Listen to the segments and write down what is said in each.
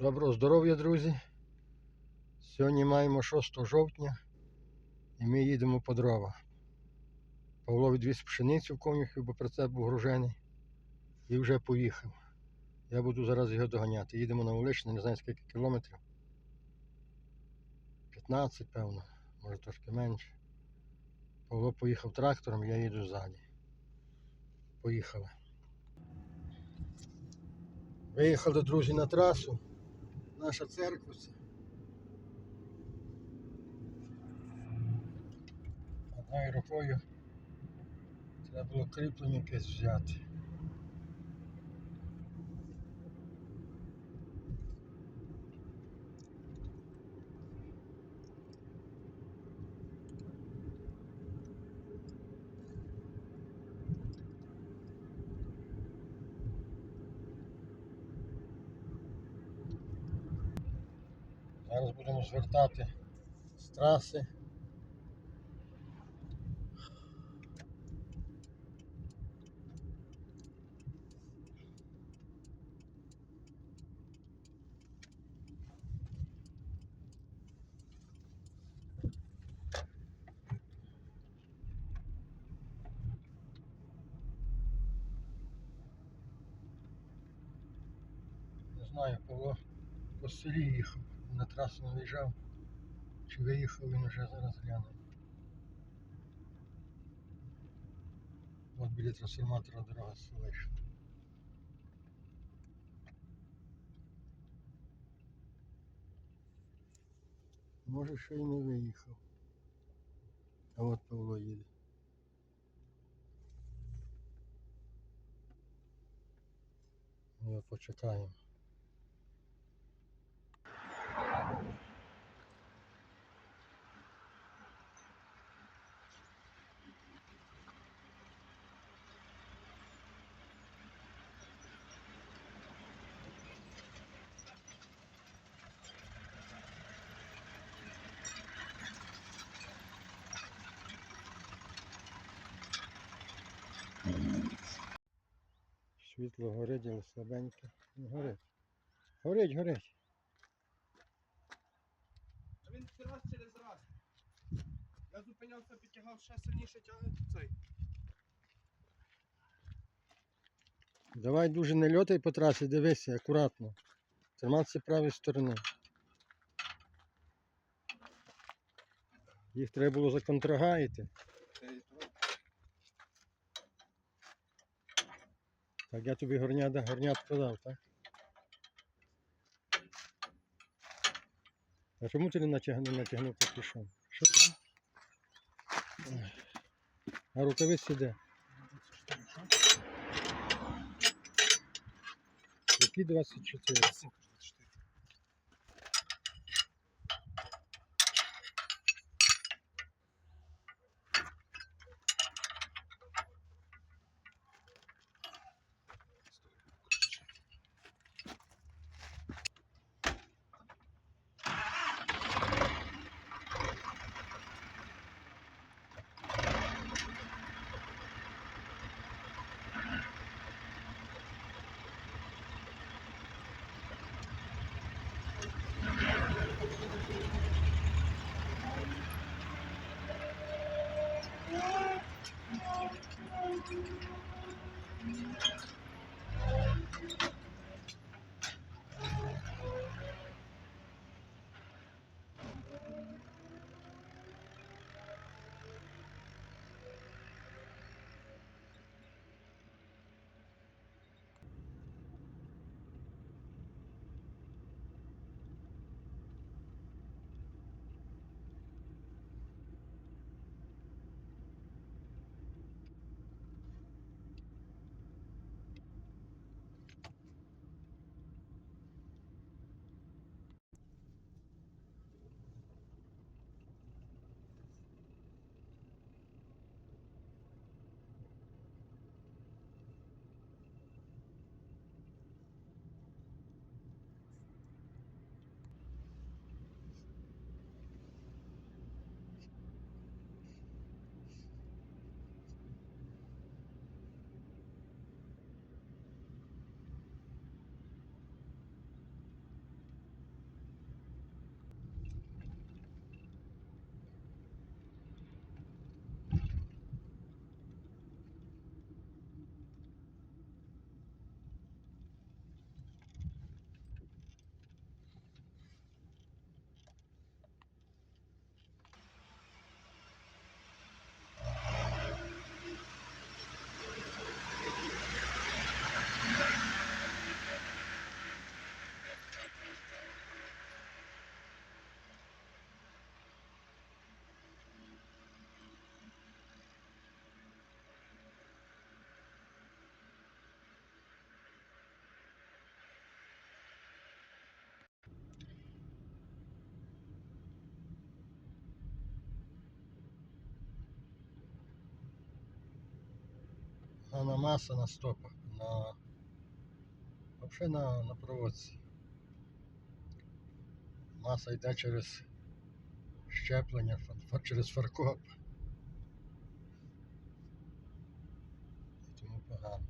Доброго здоров'я, друзі. Сьогодні маємо 6 жовтня і ми їдемо по дрова. Павло відвіз пшеницю в конюхів, бо прицеп був гружений. І вже поїхав. Я буду зараз його доганяти. Їдемо на Уличне, не знаю скільки кілометрів. 15, певно, може трошки менше. Павло поїхав трактором, я їду ззаді. Поїхали. Виїхали, друзі, на трасу. Наша церква. Одною рукою треба було кріплення якесь взяти. Зараз будемо звертати з траси. Не знаю, Павло по селі їхав, трасу виїжджав. Чи виїхав він вже зараз глянемо. От біля трансформатора дорога селищна. Може ще й не виїхав. А от Павло їде. Ну, почекаємо. Світло горить, але слабеньке. Горить. Горить, горить. А він раз через раз. Я зупинявся, підтягав ще сильніше тягне цей. Давай дуже не льотай по трасі, дивися, акуратно. Триматися правої сторони. Їх треба було законтрагаяти. Так, я тобі горнят, горнятку дав, так? А чому ти не натягнув, натягнув капюшон? Що ти? А рукавиці де? Які 24? Основна маса на стопах, на вообще на, на проводці. Маса йде через щеплення, через фаркоп. І Тому погано.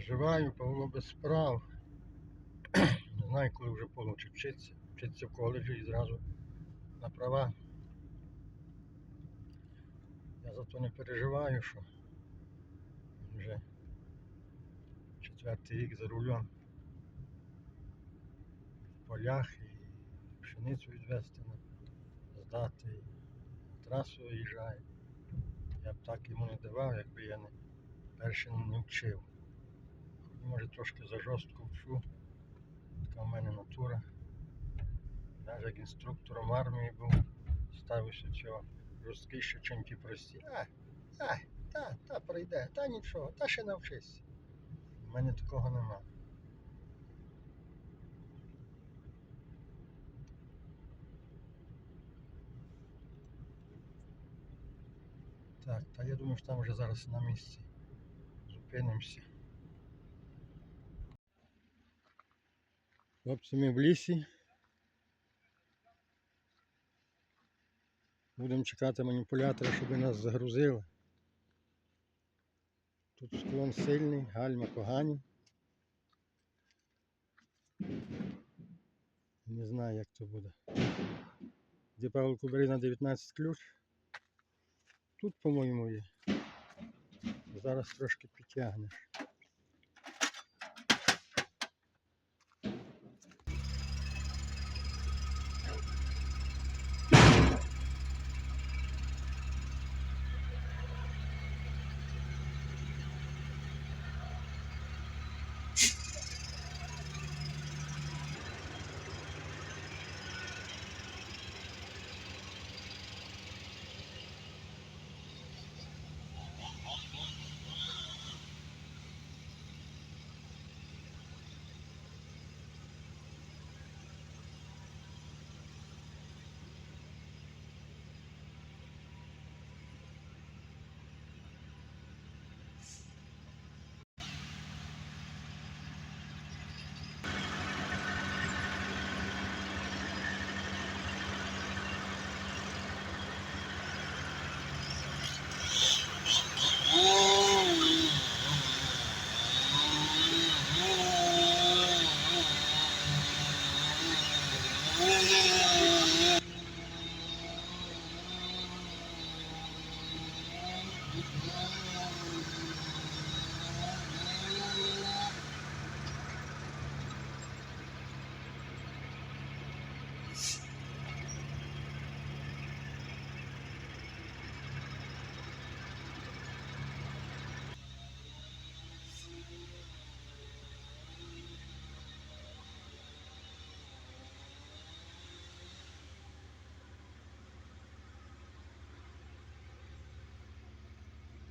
Переживаю, Павло без справ. Не знаю, коли вже получить вчитися. Вчитися в коледжі і зразу на права. Я зато не переживаю, що вже четвертий рік за рулем в полях і пшеницю відвести здати, трасу виїжджає. Я б так йому не давав, якби я не перший не вчив. Може трошки за жорстко вчу. Така в мене натура. Навіть як інструктором армії був, ставився цього жорсткіше, чим ті прості. А, а, та, та пройде, та нічого, та ще навчись. У мене такого нема. Так, та я думаю, що там вже зараз на місці. Зупинимося. Хлопці, ми в лісі. Будемо чекати маніпулятора, щоб нас загрузили. Тут склон сильний, гальма погані. Не знаю, як це буде. Де Павло бери на 19 ключ. Тут, по-моєму, є. Зараз трошки підтягнеш.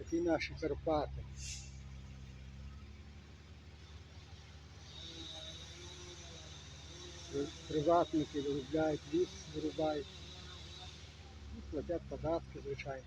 Такі наші Карпати. Приватники виробляють ліс, вирубають. Ну, Платять податки, звичайно.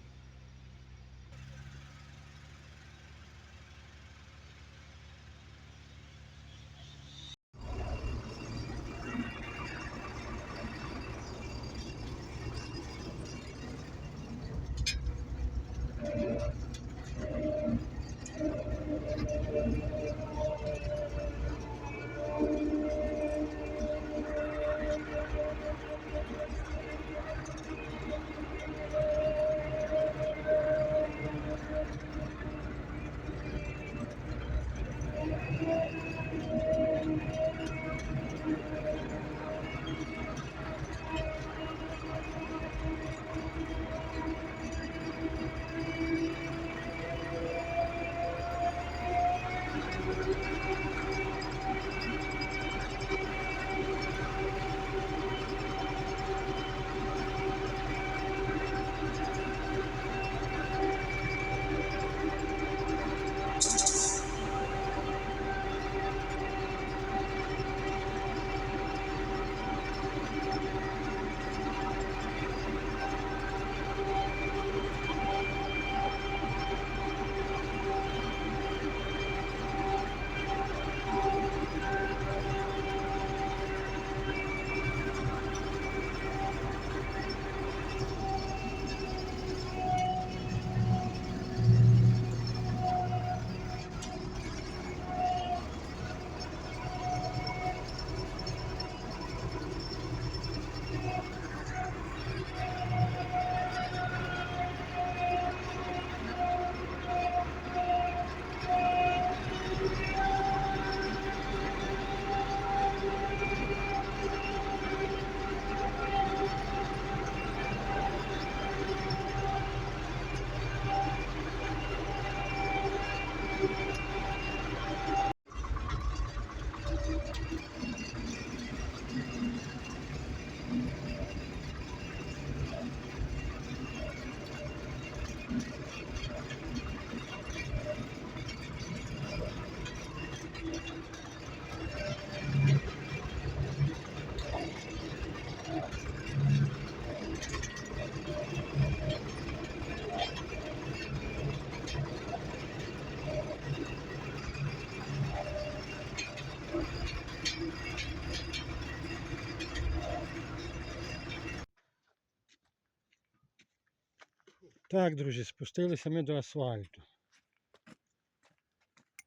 Так, друзі, спустилися ми до асфальту.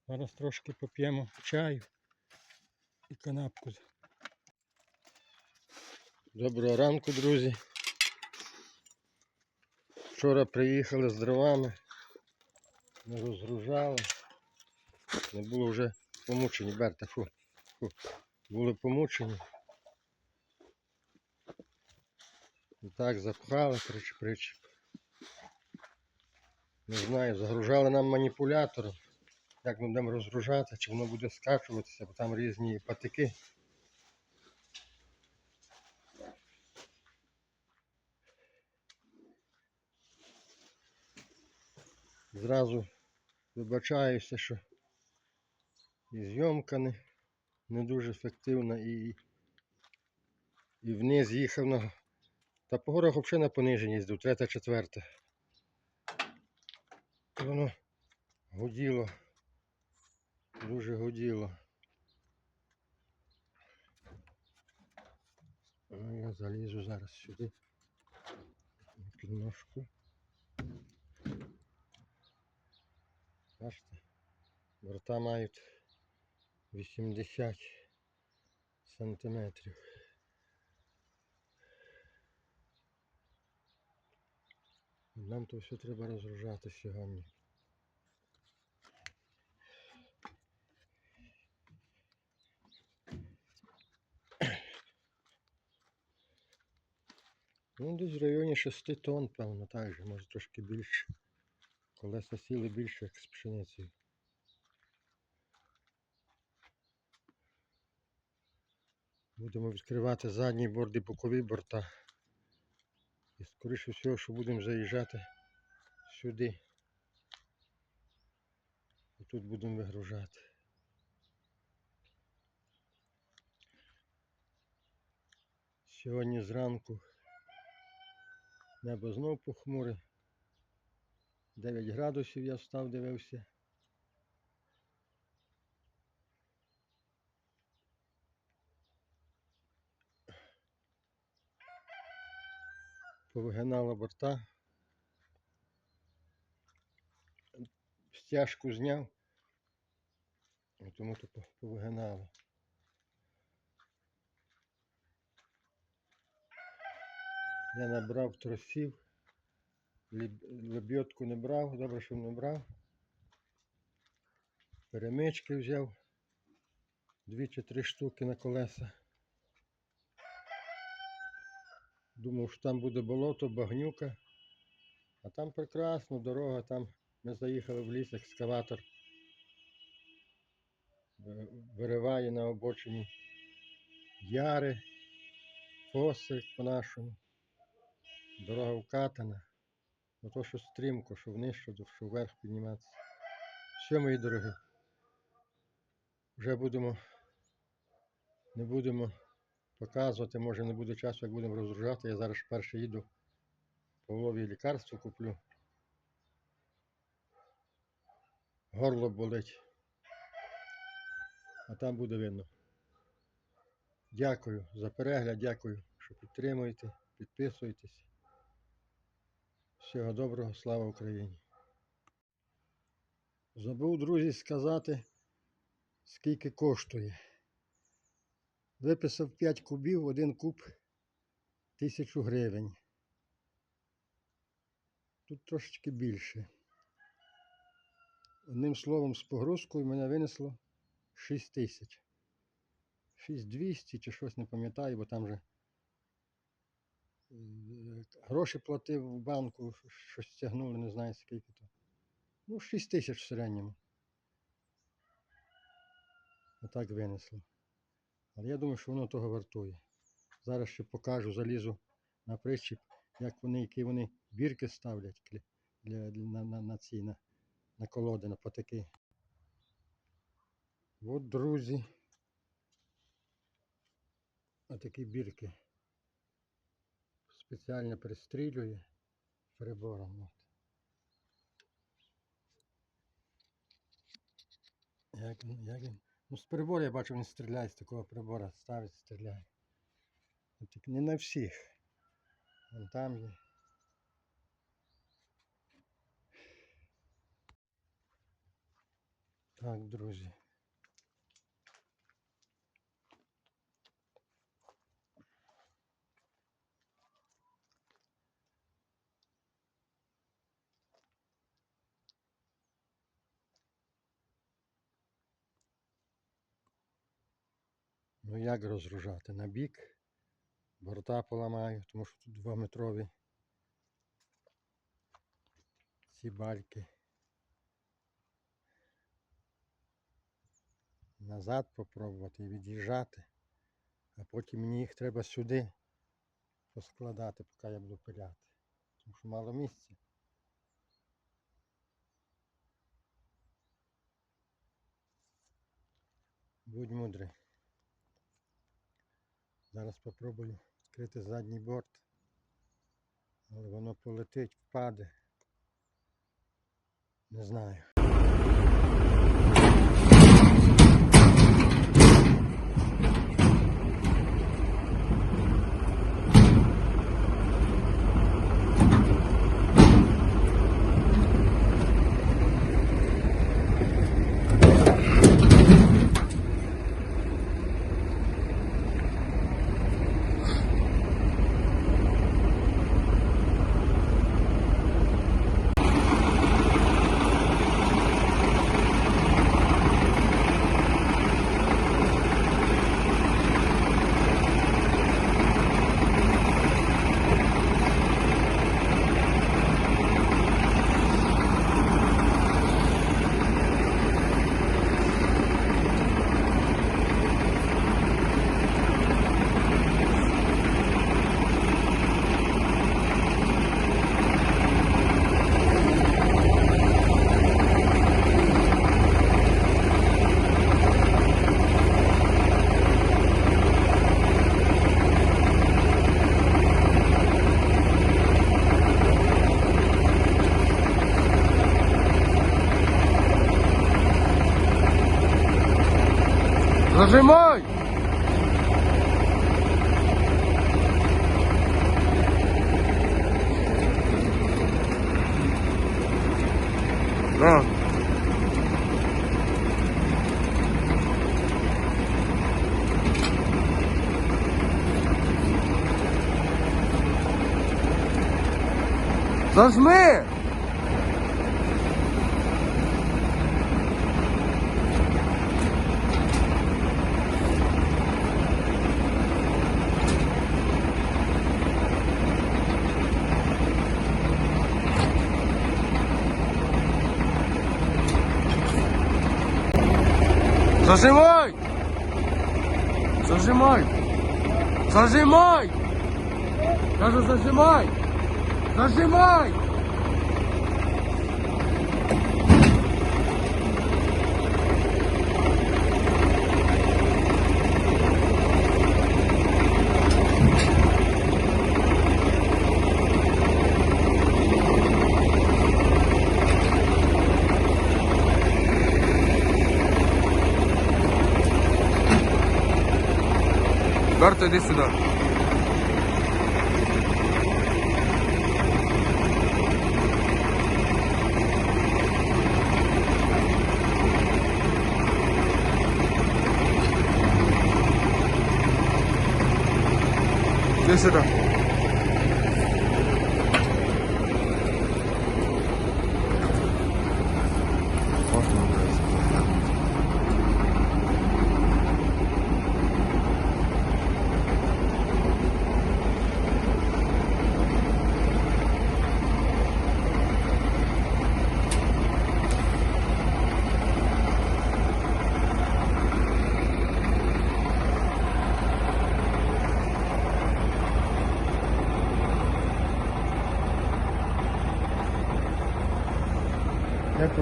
Зараз трошки поп'ємо чаю і канапку. Доброго ранку, друзі. Вчора приїхали з дровами, не розгружали. Не було вже помучені, Берта, фу, фу. Були помучені. І так запхали причіп, причіп. Не знаю, загружали нам маніпулятором. Як ми будемо розгружати, чи воно буде скачуватися, бо там різні патики. Зразу вибачаюся, що і зйомка не, не дуже ефективна і, і вниз їхав на. Та по горах взагалі на пониженні їздив, третя, четверта. І воно гуділо. Дуже гуділо. Ну, я залізу зараз сюди. На підножку. Бачите, борта мають 80 сантиметрів. Нам то все треба розгружати сьогодні. Ну, десь в районі 6 тонн, певно, так же, може трошки більше. Колеса сіли більше, як з пшеницею. Будемо відкривати задній борт і бокові борта. І скоріше всього, що будемо заїжджати сюди. І тут будемо вигружати. Сьогодні зранку небо знов похмуре. 9 градусів я встав, дивився. Повигинало борта. Стяжку зняв. Тому то по- повигинало. Я набрав тросів. Леб- Лебідку не брав, добре, що не брав. Перемички взяв. Дві чи три штуки на колеса. Думав, що там буде болото, багнюка. А там прекрасно, дорога, там ми заїхали в ліс, екскаватор. Вириває на обочині яри, фоси по-нашому. Дорога вкатана. Ну то, що стрімко, що вниз, що, що вверх підніматися. Все, мої дорогі. Вже будемо, не будемо показувати, може не буде часу, як будемо розгружати. Я зараз перше їду Павлові лікарство куплю. Горло болить. А там буде видно. Дякую за перегляд, дякую, що підтримуєте, підписуєтесь. Всього доброго, слава Україні. Забув, друзі, сказати, скільки коштує. Виписав 5 кубів, один куб 1000 гривень. Тут трошечки більше. Одним словом, з погрузкою мене винесло 6 тисяч. 6200 чи щось не пам'ятаю, бо там же е, гроші платив в банку, щось стягнули, не знаю скільки то. Ну, 6 тисяч в середньому. Отак винесло. Але я думаю, що воно того вартує. Зараз ще покажу, залізу на причіп, як вони, які вони бірки ставлять для, для, на, на, на ці, на, на колоди, на потаки. От, друзі. Отакі бірки. Спеціально пристрілює прибором. От. Як, як він? Ну, з прибору я бачу, він стріляє з такого прибора, ставить, стріляє. От так не на всіх. Вон там є. Так, друзі. Ну як розгружати? На бік. Борта поламаю, тому що тут двометрові ці бальки. Назад попробувати і від'їжджати, а потім мені їх треба сюди поскладати, поки я буду пиляти. Тому що мало місця. Будь мудрий. Зараз спробую відкрити задній борт. Але воно полетить, впаде. Не знаю. Зажимай! На. Зажми! Зажимай! Зажимай! Зажимай! Кажу, зажимай! Зажимай! Карта, иди сюда. Иди сюда. Як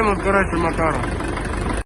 От, коротше, макаром.